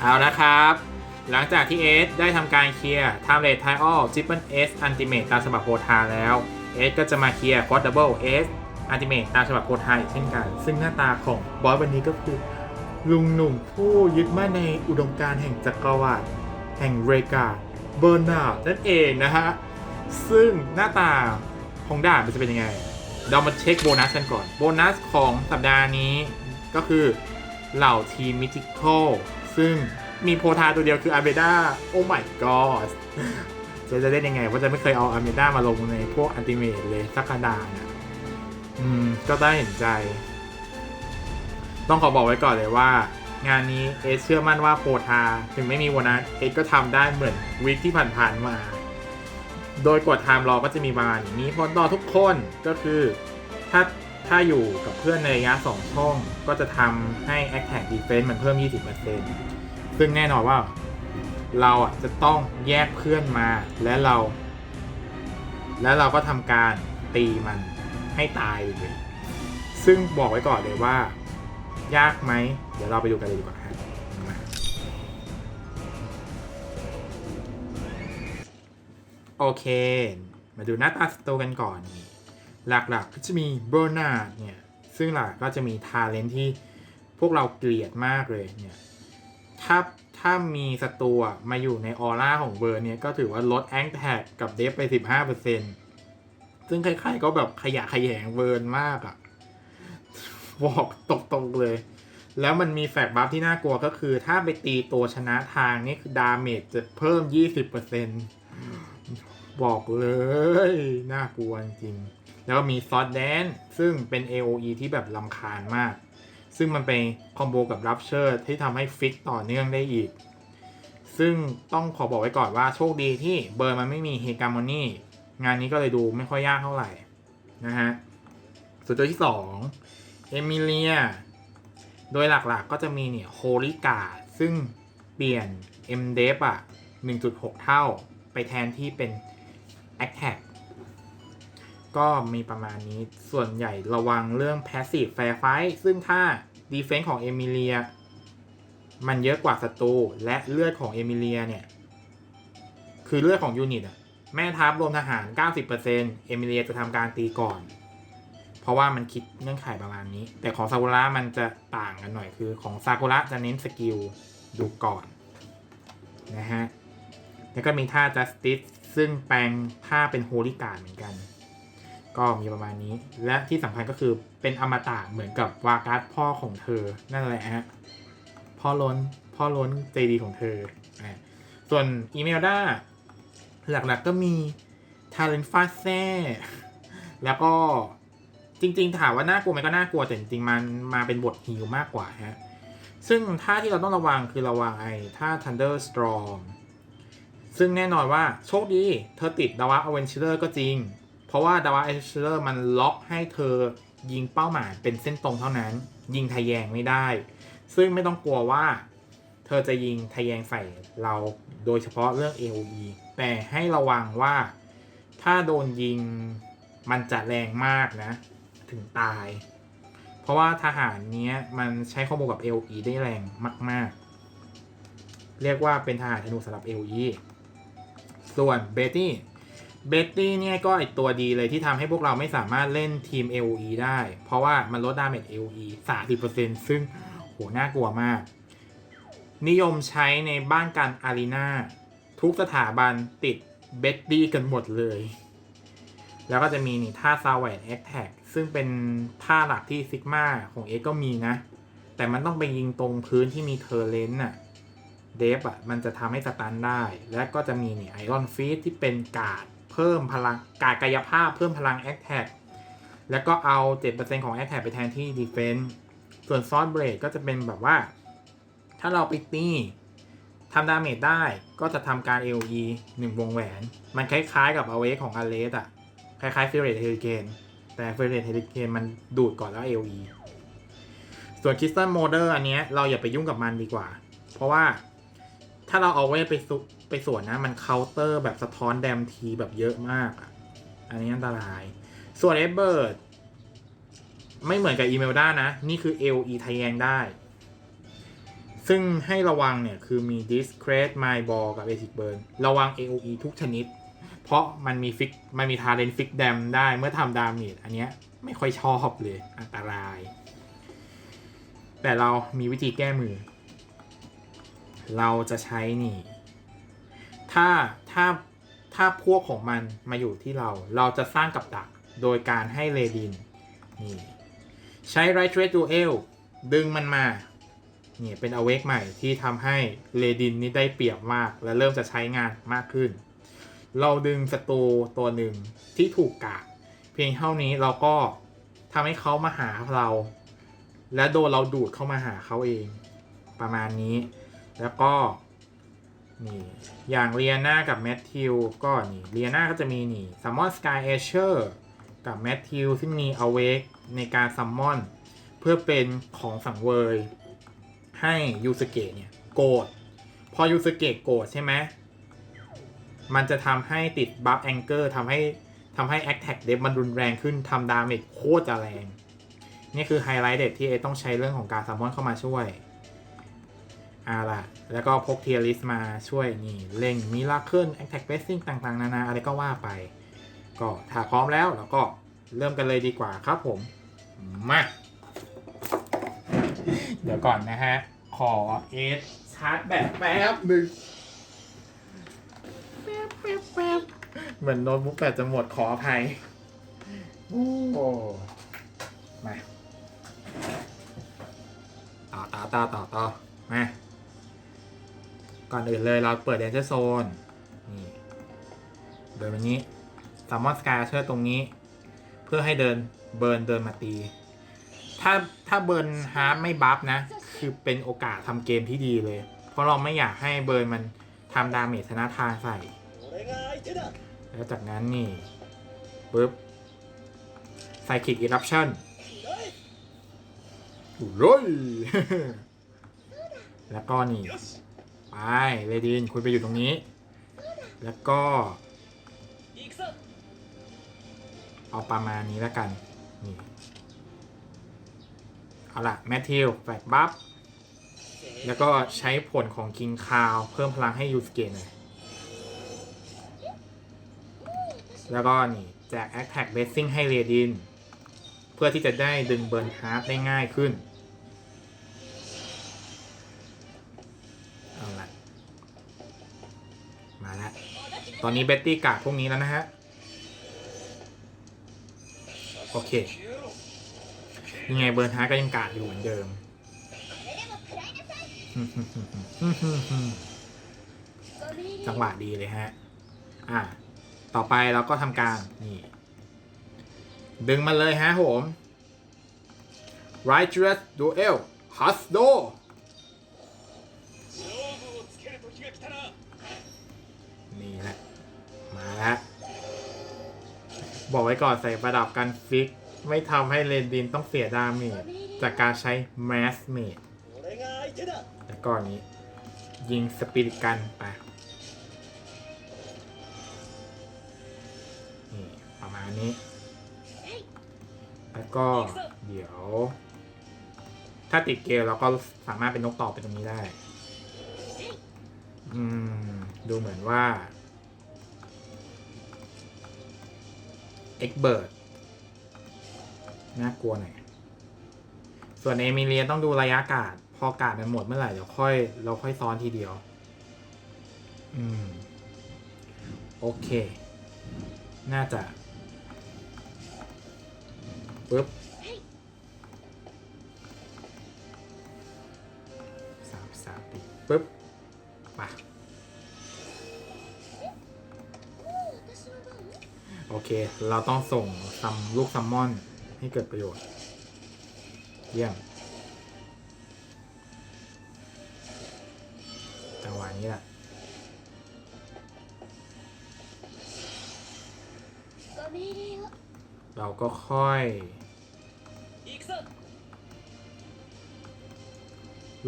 เอานะครับ หลังจากที่เอสได้ทำการเคลียร์ t ท m เล t ไทออลจิปเปิลเอสอันติเมตตามฉบับโพธาแล้วเอสก็จะมาเคลียร์คอร์ดับเบิลเอสอันติเมตตามฉบับโพธาอีกเช่นกัน ซึ่งหน้าตาของบอสวันนี้ก็คือ ลุงหนุ่มผู้ยึดมั่นในอุดมการแห่งจักรวรรดิแห่งเรกาเบอร์นาร์ดนั่นเองนะฮะ ซึ่งหน้าตาของด่านมันจะเป็นยังไง เรามาเช็คโบนัสกันก่อน โบนัสของสัปดาห์นี้ก็คือเหล่าทีมมิจิคอล ซึ่งมีโพธาตัวเดียวคืออาเบด้าโอ้ my god จะจะเล่นยังไงเพราะจะไม่เคยเอาอาเบด้ามาลงในพวกอันติเมตเลยสักกระดานอะอืม ก็ได้เห็นใจ ต้องขอบอกไว้ก่อนเลยว่า งานนี้เอสเชื่อมั่นว่าโพธาถึงไม่มีโบนัสเอสก็ทำได้เหมือนวิกที่ผ่านๆมา โดยกดไทม์รอก็จะมีประมาณนี้มีผลต่อทุกคนก็คือถ้า ถ้าอยู่กับเพื่อนในระยะ2ช่อง ก็จะทำให้ Attack Defense มันเพิ่ม 20%ซึ่งแน่นอนว่าเราอะจะต้องแยกเพื่อนมาและเรา แล้วเราก็ทำการตีมันให้ตายเลยซึ่งบอกไว้ก่อนเลยว่า ยากไหม เดี๋ยวเราไปดูกันเลยดีกว่าครับโอเค มาดูหน้าตาสตูกันก่อนนี่ หลักๆก็จะมีเบอร์นาร์ดเนี่ย ซึ่งหลักก็จะมีทาเลนที่พวกเราเกลียดมากเลยเนี่ย ถ้าถ้ามีสตูอะมาอยู่ในออร่าของเบอร์เนี่ย ก็ถือว่าลดแองแท็กกับเดฟไป 15%ซึ่งใครๆก็แบบขยะแขยงเบิร์นมากอะบอกตรงๆเลย แล้วมันมีแฟกบัฟที่น่ากลัวก็คือ ถ้าไปตีตัวชนะทางนี่คือดาเมจจะเพิ่ม 20%บอกเลย น่ากลัวจริง แล้วก็มีซอสแดนซึ่งเป็น AOE ที่แบบลำคาญมาก ซึ่งมันเป็นคอมโบกับรับเชอร์ที่ทำให้ฟิกต่อเนื่องได้อีก ซึ่งต้องขอบอกไว้ก่อนว่าโชคดีที่เบอร์มันไม่มีเฮกามอนี่งานนี้ก็เลยดูไม่ค่อยยากเท่าไหร่ นะฮะ ส่วนตัวที่2เอมิเลีย โดยหลักๆก็จะมีเนี่ยโฮลิกาซึ่งเปลี่ยน m d e f อะ 1.6 เท่าไปแทนที่เป็น Attack ก็มีประมาณนี้ส่วนใหญ่ระวังเรื่อง Passive Fair Fight ซึ่งถ้า Defense ของเอมิเลีย มันเยอะกว่าศัตรูและเลือดของเอมิเลียเนี่ย คือเลือดของยูนิตอะแม่ทัพรวมทหาร 90%เอมิเลียจะทำการตีก่อน เพราะว่ามันคิดเงื่อนไขประมาณนี้ แต่ของซากุระมันจะต่างกันหน่อยคือของซากุระจะเน้นสกิลดูก่อนนะฮะแล้วก็มีท่า justice ซึ่งแปลงท่าเป็นโฮลิการเหมือนกัน ก็มีประมาณนี้ และที่สำคัญก็คือเป็นอมตะเหมือนกับวาการ์ดพ่อของเธอ นั่นแหละฮะพ่อล้นพ่อล้นใจดีของเธอ ส่วนอีเมลด้าหลักๆก็มีทาเลนฟาแซ่แล้วก็จริง ๆ ถามว่าน่ากลัวไหมก็น่ากลัวแต่จริงๆมันมาเป็นบทฮิลมากกว่าฮะซึ่งท่าที่เราต้องระวังคือระวังไอ้ท่า Thunderstorm ซึ่งแน่นอนว่าโชคดี เธอติดดาวะอเวนเชอร์ก็จริง เพราะว่าดาวะอเวนเชอร์มันล็อกให้เธอยิงเป้าหมายเป็นเส้นตรงเท่านั้น ยิงทะแยงไม่ได้ ซึ่งไม่ต้องกลัวว่า เธอจะยิงทะแยงใส่เราโดยเฉพาะเรื่อง AOE แต่ให้ระวังว่าถ้าโดนยิงมันจะแรงมากนะ ถึงตาย เพราะว่าทหารเนี้ยมันใช้ข้อมูลกับ AOE ได้แรงมาก ๆ เรียกว่าเป็นทหารธนูสำหรับ AOE ส่วนเบตตี้ เบตตี้เนี่ยก็ไอตัวดีเลยที่ทำให้พวกเราไม่สามารถเล่นทีม AOE ได้ เพราะว่ามันลดดาเมจ AOE 30%ซึ่งโหน่ากลัวมาก นิยมใช้ในบ้านการอารีนาทุกสถาบันติดเบตตี้กันหมดเลย แล้วก็จะมีนี่ท่าซาวเวตแอคแท็กซึ่งเป็นท่าหลักที่ซิกมาของเอ็กก็มีนะ แต่มันต้องไปยิงตรงพื้นที่มีเทอร์เลนต์น่ะเดฟอะมันจะทำให้สตันได้ และก็จะมีนี่ไอรอนฟีดที่เป็นการ์ด เพิ่มพลังการกายภาพเพิ่มพลังแอคแท็กแล้วก็เอา 7%ของแอคแท็กไปแทนที่ดีเฟน s ์ส่วนซอสเบรดก็จะเป็นแบบว่า ถ้าเราไปตีทำดาเมจได้ก็จะทำการ AOE 1 วงแหวน มันคล้ายๆกับอเวกของอเลสอะคล้ายๆฟิเรตเฮลิเกนแต่ฟิเรตเฮลิเกนมันดูดก่อนแล้ว AOE ส่วนคริสตัลโมเดอร์อันเนี้ยเราอย่าไปยุ่งกับมันดีกว่า เพราะว่าถ้าเราเอาเวทไปสุ ไปสวนนะ มันเคาน์เตอร์แบบสะท้อนแดมทีแบบเยอะมากอะอันนี้อันตราย ส่วนเอเบิร์ดไม่เหมือนกับอีเมลด้านะ นี่คือ AOE ทแยงได้ ซึ่งให้ระวังเนี่ย คือมี discrete my ball กับ basic burn ระวัง AOE ทุกชนิด เพราะมันมีฟิกมันมีทาเลนฟิกแดมได้เมื่อทำดาเมจอันเนี้ยไม่ค่อยชอบเลย อันตราย แต่เรามีวิธีแก้มือ เราจะใช้นี่ ถ้าถ้าถ้าพวกของมันมาอยู่ที่เรา เราจะสร้างกับดักโดยการให้เรดินนี่ใช้ right trade duel ดึงมันมาเนี่ยเป็นอเวกใหม่ที่ทำให้เรดินนี่ได้เปรียบมาก และเริ่มจะใช้งานมากขึ้น เราดึงศัตรูตัวหนึ่งที่ถูกกากเพียงเท่านี้เราก็ทำให้เขามาหาเรา และโดนเราดูดเข้ามาหาเขาเอง ประมาณนี้ แล้วก็ นี่อย่างเรียนากับแมทธิวก็นี่เรียนาก็จะมีนี่ซัมมอนสกายเอเชอร์กับแมทธิวซึ่งมีอเวกในการซัมมอน เพื่อเป็นของสังเวย ให้ยูสเกะเนี่ยโกรธพอยูสเกะโกรธใช่ไหมมันจะทำให้ติดบัฟแองเกอร์ทำให้ทำให้แอคแท็กเดฟมันรุนแรงขึ้นทำดาเมจโคตรจะแรง นี่คือไฮไลท์เด็ดที่เอต้องใช้เรื่องของการซัมมอนเข้ามาช่วย อ่าล่ะแล้วก็พกเทียริสมาช่วยนี่เล่งมิราเคิลแอคแท็กเบสซิ่งต่างๆ นานาอะไรก็ว่าไป ก็ถ้าพร้อมแล้วเราก็เริ่มกันเลยดีกว่าครับผม มา เดี๋ยวก่อนนะฮะ ขอเอสชาร์จแบตแป๊บหนึ่งแป๊บแป๊บแป๊บเหมือนโน้ตบุ๊กแบตจะหมดขออภัยโอ้มาต่อต่อต่อต่อต่อมา ก่อนอื่นเลยเราเปิดแดนเซอร์โซนนี่เดินแบบนี้สามารสกายเชอร์ตรงนี้ เพื่อให้เดินเบิร์นเดินมาตี ถ้าถ้าเบิร์นฮาร์ดไม่บัฟนะ คือเป็นโอกาสทำเกมที่ดีเลย เพราะเราไม่อยากให้เบิร์นมันทำดาเมจชนะทางใส่ แล้วจากนั้นนี่ปึ๊บไซคิกอีรับชั่นร้ยแล้วก็นี่ เรดินคุณไปอยู่ตรงนี้ แล้วก็เอาประมาณนี้แล้วกัน นี่ เอาละแมทธิวแฟกบัฟ แล้วก็ใช้ผลของกิงคาวเพิ่มพลังให้ยูสเกนแล้วก็นี่แจกแอคแท็กเบสซิ่งให้เรดิน เพื่อที่จะได้ดึงเบิร์นฮาร์ดได้ง่ายขึ้น ตอนนี้เบตตี้กาดพวกนี้แล้วนะฮะ โอเค ยังไงเบิร์นฮาร์ก็ยังกาดอยู่เหมือนเดิม จังหวะดีเลยฮะ อะต่อไปเราก็ทำการ นี่ ดึงมันเลยฮะผม Righteous Duel h u s d o บอกไว้ก่อนใส่ประดับกันฟิก ไม่ทำให้เลนดินต้องเสียดาเมจจากการใช้แมสเมดแล้วก็นี้ ยิงสปิริกันไปนี่ประมาณนี้ แล้วก็เดี๋ยว ถ้าติดเกลเราก็สามารถเป็นนกต่อไปตรงนี้ได้ อืม ดูเหมือนว่า เอ็กเบิร์ดน่ากลัวหน่อยส่วนเอมิเลียต้องดูระยะกาดพอกาดมันหมดเมื่อไหร่เดี๋ยวค่อยเราค่อยซ้อนทีเดียว อืม โอเค น่าจะปึ๊บสามสามติปึ๊บ โอเค เราต้องส่งซัมลูกซัมมอนให้เกิดประโยชน์ เยี่ยม จังหวะนี้แหละเราก็ค่อย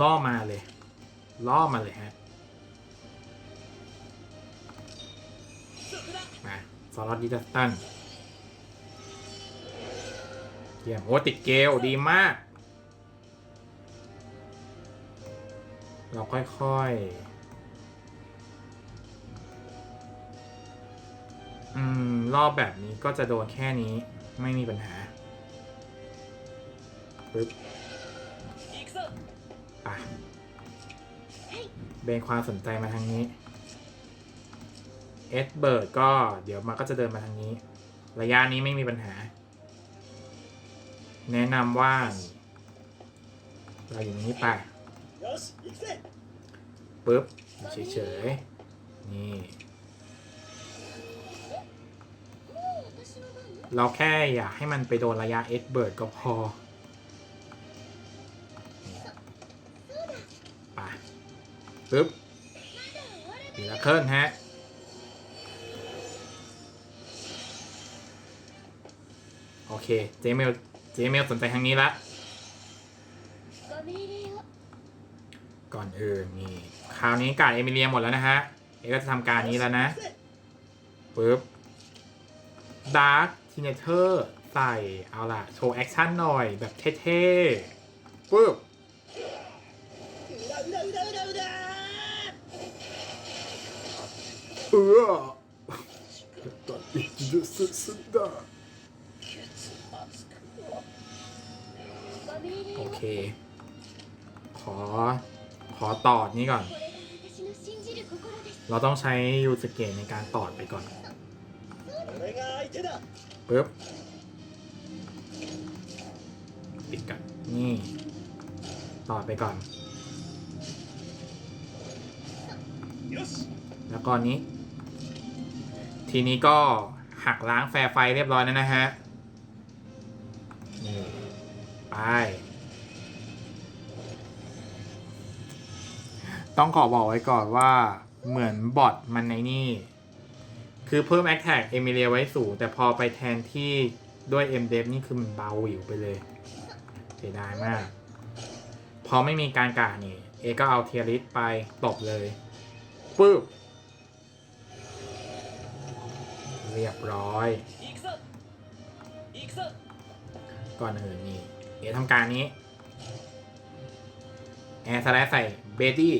ล่อมาเลย ล่อมาเลยฮะ ล็อตดิจิตันเยี่ยมโอ้ติดเกลดีมาก เราค่อยๆ อืม รอบแบบนี้ก็จะโดนแค่นี้ไม่มีปัญหาปึ๊บอะเบนความสนใจมาทางนี้ เอ็ดเบิร์ดก็เดี๋ยวมันก็จะเดินมาทางนี้ ระยะนี้ไม่มีปัญหา แนะนำว่า เราอยู่ตรงนี้ไปปึ๊บเฉยๆ นี่ เราแค่อยากให้มันไปโดนระยะเอ็ดเบิร์ดก็พอปปึ๊บเหละเคลื่อนฮะ อเค เจเมล เจเมลสนใจทางนี้ละ ก่อนเออมีคราวนี้กาดเอมิเลียหมดแล้วนะฮะ เอก็จะทำการนี้แล้วนะปึ๊บดาร์คทีเนเตอร์ใส่ เอาล่ะ โชว์แอคชั่นหน่อยแบบเท่ๆปึ๊บเออ โอเค ขอ ขอตอดนี้ก่อน เราต้องใช้ยูสเกตในการตอดไปก่อนปึ๊บปิดกันนี่ ตอดไปก่อน แล้วก็นี้ ทีนี้ก็หักล้างแฟร์ไฟเรียบร้อยแล้วนะฮะ นี่ ไป ต้องขอบอกไว้ก่อนว่าเหมือนบอทมันในนี่ คือเพิ่มแอคแท็กเอมิเลียไว้สูงแต่พอไปแทนที่ด้วยเอมเดฟนี่คือมันเบาอยู่ไปเลยเสียดายมาก พอไม่มีการกานี่ เอก็เอาเทียริสไปตบเลยปึ๊บเรียบร้อย ก่อนอื่นนี่ เอทำการนี้ แอร์สไลด์ใส่เบตี้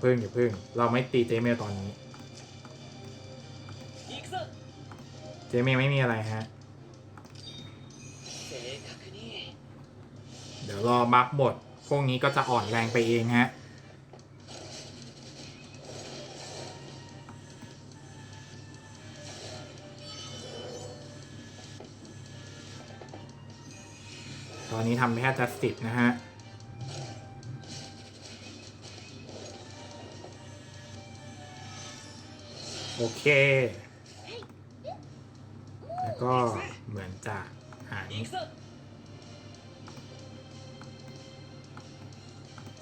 เพิ่งอย่าเพิ่ง เราไม่ตีเจเมลตอนนี้ เจเมลไม่มีอะไรฮะ เดี๋ยวรอบัฟมดพวกนี้ก็จะอ่อนแรงไปเองฮะตอนนี้ทำแพทย์จัสติดนะฮะ โอเค แล้วก็เหมือนจะหาย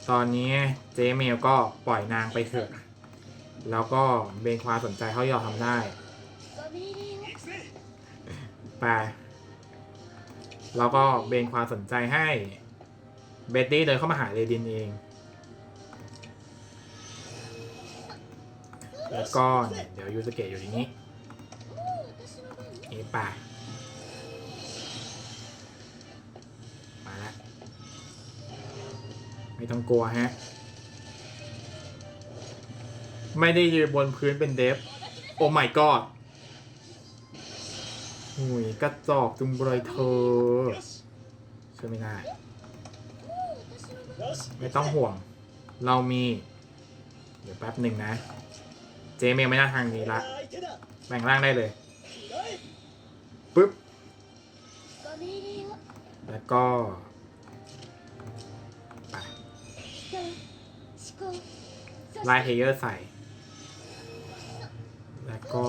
ตอนนี้เจเมลก็ปล่อยนางไปเถอะ แล้วก็เบนควาสนใจเขายอมทำได้ ไป แล้วก็เบนควาสนใจให้ เบตตี้เดินเข้ามาหาเรดินเอง แล้วก็เดี๋ยวยูสเกตอยู่ในนี้นี่ไปมาและไม่ต้องกลัวฮะ ไม่ได้ยืนบนพื้นเป็นเดฟ โอ้ไม่กอดหุยกระจอกจุงบรอยเธอช่วยไม่ได้ ไม่ต้องห่วง เรามี เดี๋ยวแป๊บหนึ่งนะ เจเมลไม่น่าทางนี้ละแบ่งร่างได้เลยปึ๊บแล้วก็ไลท์เฮเยอร์ใส่ แล้วก็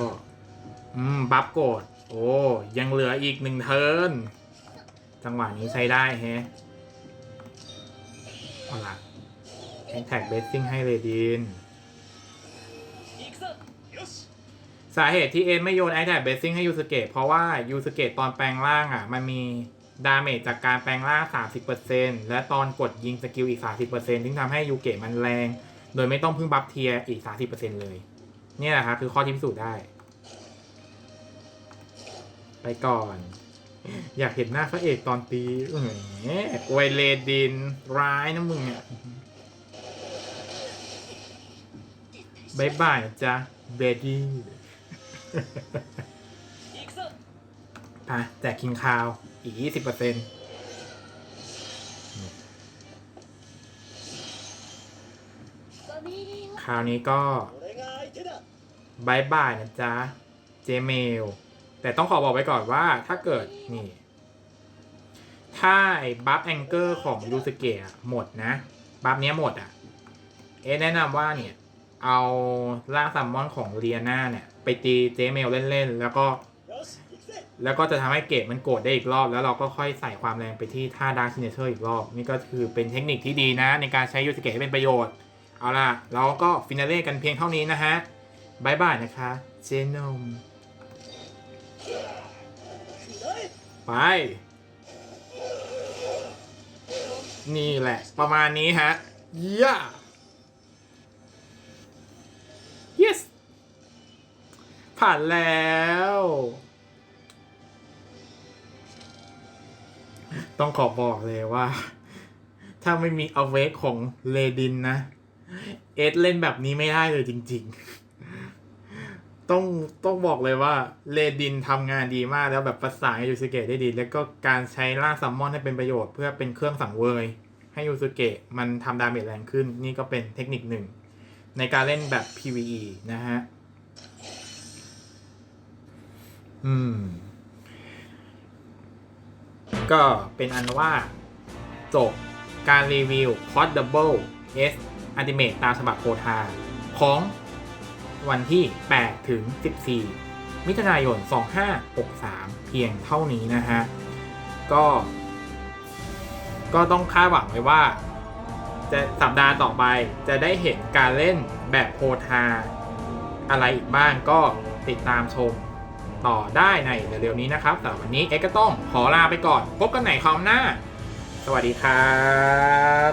อืม บัฟโกด โอ้ ยังเหลืออีกหนึ่งเทิร์น จังหวะนี้ใช้ได้แฮะเอาล่ะแข่งแท็กเบสซิ่งให้เลดินาเหตุที่เอ็นไม่โยนไอแท็บเบสซิ่งให้ยูสเกตเพราะว่ายูสเกตตอนแปลงร่างอะ มันมีดาเมจจากการแปลงร่าง 30%และตอนกดยิงสกิลอีก 30%ที่งทำให้ยูเกตมันแรง โดยไม่ต้องพึ่งบัฟเทียอีก 30%เลย เนี่ยแหละครับคือข้อที่พิสูจน์ได้ ไปก่อน อยากเห็นหน้าพระเอกตอนตีแหมอวยเลดิน ร้ายนะมึงอะบายบายจ๊ะเบดี้ อะแจกคิงคาวอีกยี่สิบเปอร์เซ็นต์คราวนี้ก็บายบายนะจ๊ะ เจเมล แต่ต้องขอบอกไว้ก่อนว่าถ้าเกิดนี่ ถ้าไอ้บัฟแองเกอร์ของยูสเกะหมดนะ บัฟเนี้ยหมดอะ เอ๊ะแนะนำว่าเนี่ย เอาล่าแซัมมอนของเรียนาเนี่ย ไปตีเจเมลเล่นๆ แล้วก็ แล้วก็จะทำให้เกตมันโกรธได้อีกรอบ แล้วเราก็ค่อยใส่ความแรงไปที่ท่าดาร์คเนเชอร์อีกรอบ นี่ก็คือเป็นเทคนิคที่ดีนะ ในการใช้ยูสเกตให้เป็นประโยชน์ เอาล่ะ เราก็ฟินาเล่กันเพียงเท่านี้นะฮะบายบายนะคะ เจนมไป นี่แหละ ประมาณนี้ฮะย่ yeah! ผ่านแล้ว ต้องขอบอกเลยว่า ถ้าไม่มีอเวกของเลดินนะ เอสเล่นแบบนี้ไม่ได้เลยจริง ๆ ต้องต้องบอกเลยว่าเลดินทำงานดีมากแล้วแบบประสานยูสเกะได้ดี แล้วก็การใช้ล่าซัมมอนให้เป็นประโยชน์เพื่อเป็นเครื่องสังเวย ให้ยูสเกะมันทำดาเมจแรงขึ้น นี่ก็เป็นเทคนิคหนึ่ง ในการเล่นแบบ PVE นะฮะ อืม ก็เป็นอันว่าจบการรีวิว c o d Double S Ultimate ตามฉบับโคทา ของวันที่ 8 ถึง 14 มิถุนายน 2563 เพียงเท่านี้นะฮะ ก็ ก็ต้องคาดหวังไว้ว่า จะสัปดาห์ต่อไปจะได้เห็นการเล่นแบบโพธาอะไรอีกบ้างก็ติดตามชม ต่อได้ในเร็วๆนี้นะครับแต่วันนี้เอ็กก็ต้องขอลาไปก่อน พบกันใหม่คราวหน้า สวัสดีครับ